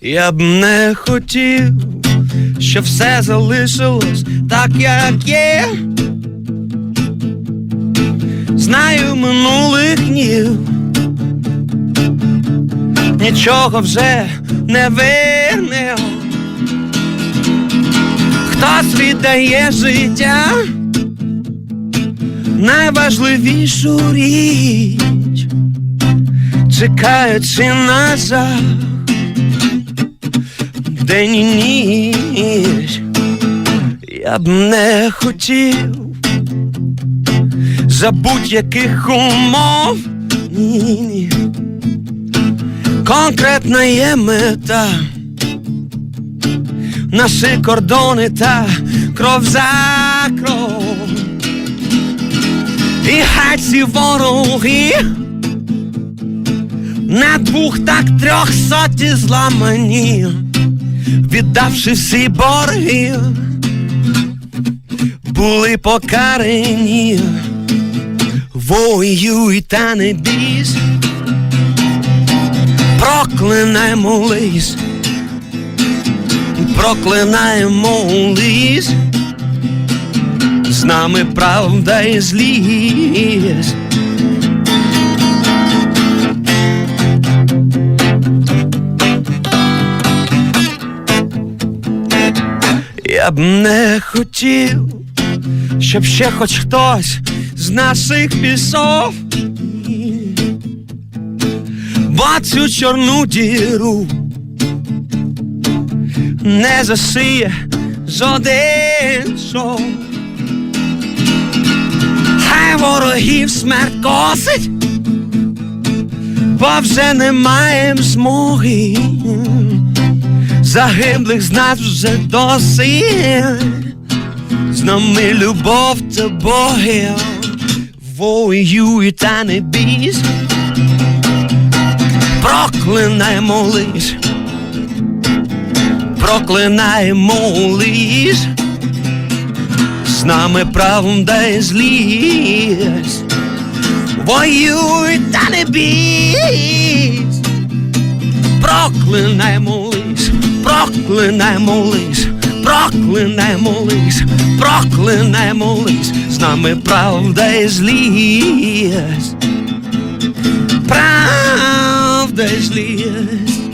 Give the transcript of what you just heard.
Я б не хотів, щоб все залишилось так, як є. Знаю минулих днів, нічого вже не винне. Хтось віддає життя, найважливішу річ, чекаючи на день і ніч, я б не хотів за будь-яких умов. Ні, ні. Конкретна є мета. Наші кордони та кров за кров. І хай ці вороги на двох, так трьох соті зламані, віддавши всі борги, були покарані, воюй та не бійсь, проклинаємо лис, проклинаємо лис, з нами правда і злість. Я б не хотів, щоб ще хоч хтось з наших пішов. Бо чорну діру не засиє жоден шов. Хай ворогів смерть косить, бо вже не маєм змоги загиблих з вже досить, з нами любов та Боги, воюй та не бійсь, проклинаємо лиш, проклинаємо лиш, з нами правда і злість, воюй та не бійсь проклинаємо лиш, проклинаємо лиш, проклинемо лиш, проклинемо лиш, з нами правда і злість, правда і злість.